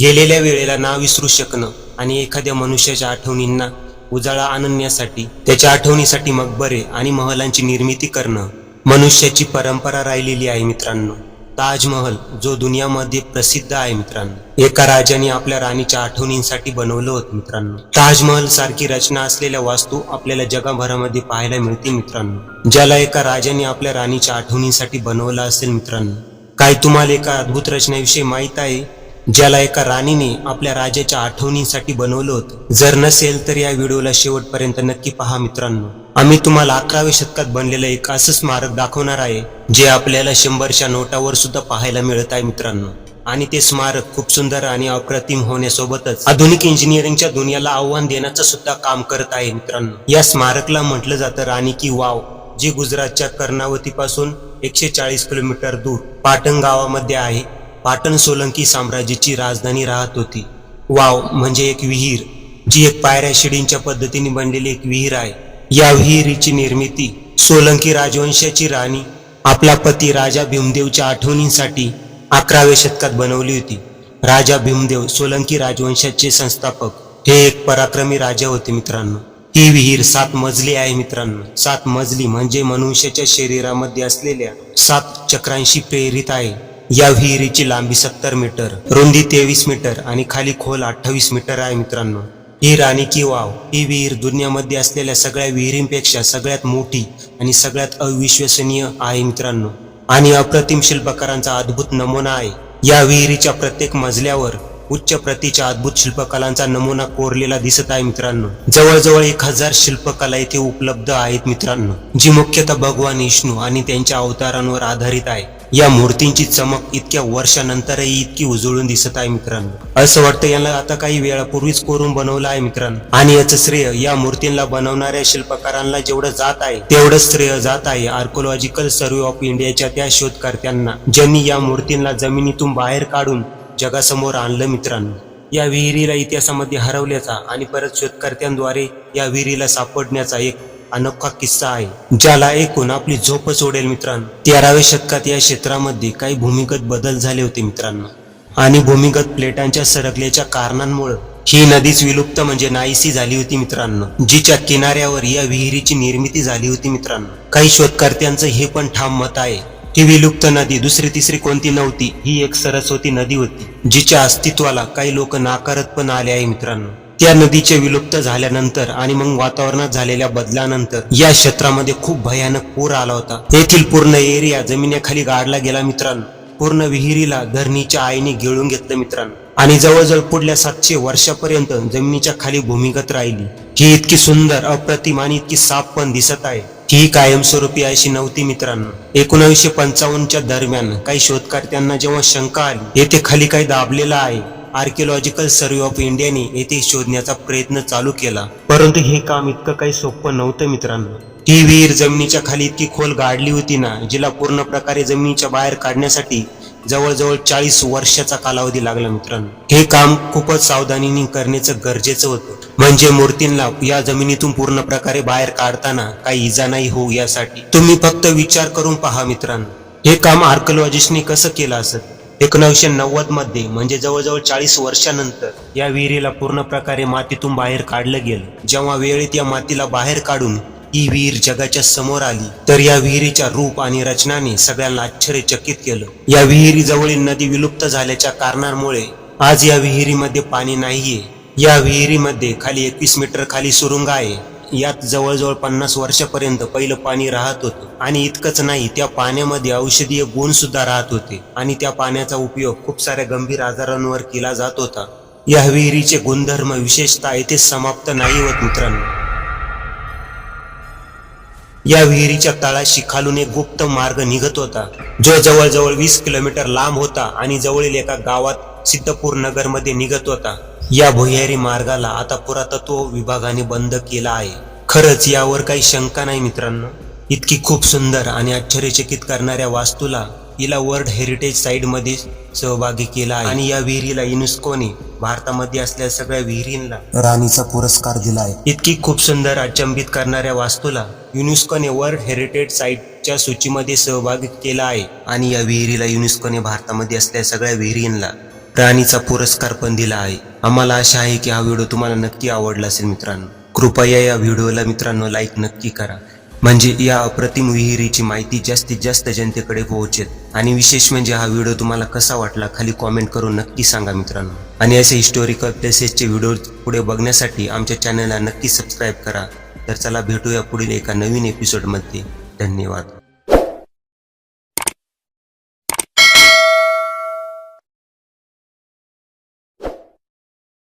गेलेल्या वेळेला ना विसरू शकणं आणि एखाद्या मनुष्याच्या आठवणींना उजाळा आणण्यासाठी त्याच्या आठवणीसाठी मकबरे आणि महलांची निर्मिती करणं मनुष्याची परंपरा राहिलेली आहे मित्रांनो. ताजमहल जो दुनियामध्ये प्रसिद्ध आहे मित्रांनो. एका राजाने आपल्या राणीच्या आठवणींसाठी बनवलं होतं मित्रांनो. ताजमहल सारखी रचना असलेल्या वास्तू आपल्याला जगभरामध्ये पाहायला मिळते मित्रांनो. ज्याला एका राजाने आपल्या राणीच्या आठवणींसाठी बनवलं असेल मित्रांनो. काय तुम्हाला एका अद्भुत रचनेविषयी माहीत आहे? ज्याला एका राणीने आपल्या राजाच्या आठवणींसाठी बनवलं होतं. जर नसेल तर या व्हिडिओला शेवटपर्यंत नक्की पहा मित्रांनो. आम्ही तुम्हाला अकराव्या शतकात बनलेलं एक असं स्मारक दाखवणार आहे जे आपल्याला शंभरच्या नोटावर सुद्धा पाहायला मिळत आहे मित्रांनो. आणि ते स्मारक खूप सुंदर आणि अप्रतिम होण्यासोबतच आधुनिक इंजिनिअरिंगच्या दुनियाला आव्हान देण्याचं सुद्धा काम करत आहे मित्रांनो. या स्मारकला म्हटलं जातं राणी की वाव जी गुजरातच्या कर्णावतीपासून एकशे चाळीस किलोमीटर दूर पाटण गावामध्ये आहे. पाटण सोलंकी साम्राज्याची राजधानी राहत होती. वाव म्हणजे एक विहीर जी एक पायऱ्या शिडींच्या पद्धतीने बनलेली एक विहीर आहे. या विहिरीची निर्मिती सोलंकी राजवंशाची राणी आपला पती राजा भीमदेवच्या आठवणींसाठी अकराव्या शतकात बनवली होती. राजा भीमदेव सोलंकी राजवंशाचे संस्थापक हे एक पराक्रमी राजा होते मित्रांनो. ही विहीर सात मजली आहे मित्रांनो. सात मजली म्हणजे मनुष्याच्या शरीरामध्ये असलेल्या सात चक्रांशी प्रेरित आहे. या विहिरीची लांबी सत्तर मीटर रुंदी तेवीस मीटर आणि खाली खोल अठ्ठावीस मीटर आहे मित्रांनो. ही राणी की वाव ही विहीर दुनियामध्ये असलेल्या सगळ्या विहिरींपेक्षा सगळ्यात मोठी आणि सगळ्यात अविश्वसनीय आहे मित्रांनो. आणि अप्रतिम शिल्पकारांचा अद्भुत नमुना आहे. या विहिरीच्या प्रत्येक मजल्यावर उच्च प्रतीच्या अद्भुत शिल्पकलांचा नमुना कोरलेला दिसत आहे मित्रांनो. जवळजवळ एक हजार शिल्पकला येथे उपलब्ध आहेत मित्रांनो जी मुख्यतः भगवान विष्णू आणि त्यांच्या अवतारांवर आधारित आहे. या मूर्तींची चमक इतक्या वर्षानंतरही इतकी उजळून दिसत आहे मित्रांनो. असं वाटतं याला आता काही वेळापूर्वीच कोरून बनवलं आहे मित्रांनो. आणि याचं श्रेय या मूर्तींना बनवणाऱ्या शिल्पकारांना जेवढं जात आहे तेवढं श्रेय जात आहे आर्कोलॉजिकल सर्व्हे ऑफ इंडियाच्या त्या शोधकर्त्यांना ज्यांनी या मूर्तींना जमिनीतून बाहेर काढून जगासमोर आणलं मित्रांनो. या विहिरीला इतिहासामध्ये हरवल्याचा आणि परत शोधकर्त्यांद्वारे या विहिरीला सापडण्याचा एक अनोखा किस्सा आहे ज्याला ऐकून आपली झोप सोडेल मित्रांनो. तेराव्या शतकात या क्षेत्रामध्ये काही भूमिगत बदल झाले होते मित्रांनो. आणि भूमिगत प्लेटांच्या सरकल्याच्या कारणांमुळे ही नदीच विलुप्त म्हणजे नाहीसी झाली होती मित्रांनो जिच्या किनाऱ्यावर या विहिरीची निर्मिती झाली होती मित्रांनो. काही शोधकर्त्यांचं हे पण ठाम मत आहे ही विलुप्त नदी दुसरी तिसरी कोणती नव्हती ही एक सरस्वती नदी होती जिच्या अस्तित्वाला काही लोक नाकारत पण आले आहे मित्रांनो. त्या नदीचे विलुप्त झाल्यानंतर आणि मग वातावरणात झालेल्या बदलानंतर या क्षेत्रामध्ये खूप भयानक पूर आला होता. येथील पूर्ण एरिया जमिनीखाली गाडला गेला मित्रांनो. पूर्ण विहिरीला धरणीच्या आईने गिळून घेतलं मित्रांनो. आणि जवळजवळ पुढल्या सातशे वर्षापर्यंत जमिनीच्या खाली भूमिगत राहिली. ही इतकी सुंदर अप्रतिम आणि इतकी साफ पण दिसत आहे. ही कायमस्वरूपी अशी नव्हती मित्रांनो. एकोणावीसशे पंचावन्नच्या दरम्यान काही शोधकर्त्यांना जेव्हा शंका आली येथे खाली काही दाबलेलं आहे. आर्किओलॉजिकल सर्व्हे ऑफ इंडियाने येथे शोधण्याचा प्रयत्न चालू केला. परंतु हे काम इतकं काही सोपं नव्हतं मित्रांनो. ही विहीर जमिनीच्या खाली इतकी खोल गाडली होती ना जिला पूर्ण प्रकारे जमिनीच्या बाहेर काढण्यासाठी जवळजवळ चाळीस वर्षाचा कालावधी लागला मित्रांनो. हे काम खूपच सावधानीने करण्याचं गरजेचं होतं. म्हणजे मूर्तींना या जमिनीतून पूर्ण प्रकारे बाहेर काढताना काही इजा नाही होऊ यासाठी. तुम्ही फक्त विचार करून पहा मित्रांनो. हे काम आर्किओलॉजिस्टनी कसं केलं असत एकोणीसशे नव्वदमध्ये म्हणजे जवळजवळ चाळीस वर्षानंतर या विहिरीला पूर्ण प्रकारे मातीतून बाहेर काढलं गेलं. जेव्हा वेळेत या मातीला बाहेर काढून ही विहीर जगाच्या समोर आली तर या विहिरीच्या रूप आणि रचनाने सगळ्यांना आश्चर्यचकित केलं. या विहिरीजवळील नदी विलुप्त झाल्याच्या कारणांमुळे आज या विहिरीमध्ये पाणी नाहीये. या विहिरीमध्ये खाली एकवीस मीटर खाली सुरुंग आहे. यात जवळजवळ पन्नास वर्षापर्यंत पहिलं पाणी राहत होतं. आणि इतकंच नाही त्या पाण्यामध्ये औषधीय गुण सुद्धा राहत होते. आणि त्या पाण्याचा उपयोग खूप साऱ्या गंभीर आजारांवर केला जात होता. या विहिरीचे गुणधर्म विशेषतः येथे समाप्त नाही होत मित्रांनो. या विहिरीच्या तळाशी खालून एक गुप्त मार्ग निघत होता जो जवळजवळ वीस किलोमीटर लांब होता आणि जवळील एका गावात सिद्धपूर नगरमध्ये निघत होता. या भुयारी मार्गाला आता पुरातत्व विभागाने बंद केला आहे. खरंच यावर काही शंका नाही मित्रांनो. इतकी खूप सुंदर आणि आश्चर्यचकित करणाऱ्या वास्तूला हिला वर्ल्ड हेरिटेज साईडमध्ये सहभागी केला आहे. आणि या विहिरीला युनेस्कोने भारतामध्ये असलेल्या सगळ्या विहिरींना राणीचा पुरस्कार दिला आहे. इतकी खूप सुंदर अचंबित करणाऱ्या वास्तूला युनेस्कोने वर्ल्ड हेरिटेज साईटच्या सूचीमध्ये सहभागी केला आहे. आणि या विहिरीला युनेस्कोने भारतामध्ये असलेल्या सगळ्या विहिरींना राणीचा पुरस्कार पण दिला आहे. आम्हाला आशा आहे की हा व्हिडिओ तुम्हाला नक्की आवडला असेल मित्रांनो. कृपया या व्हिडिओला मित्रांनो लाईक नक्की करा. म्हणजे या अप्रतिम विहिरीची माहिती जास्तीत जास्त जनतेकडे पोहोचेल. आणि विशेष म्हणजे हा व्हिडिओ तुम्हाला कसा वाटला खाली कॉमेंट करून नक्की सांगा मित्रांनो. आणि असे हिस्टोरिकल प्लेसेसचे व्हिडिओ पुढे बघण्यासाठी आमच्या चॅनलला नक्की सबस्क्राईब करा. तर चला भेटूया पुढील एका नवीन एपिसोडमध्ये धन्यवाद.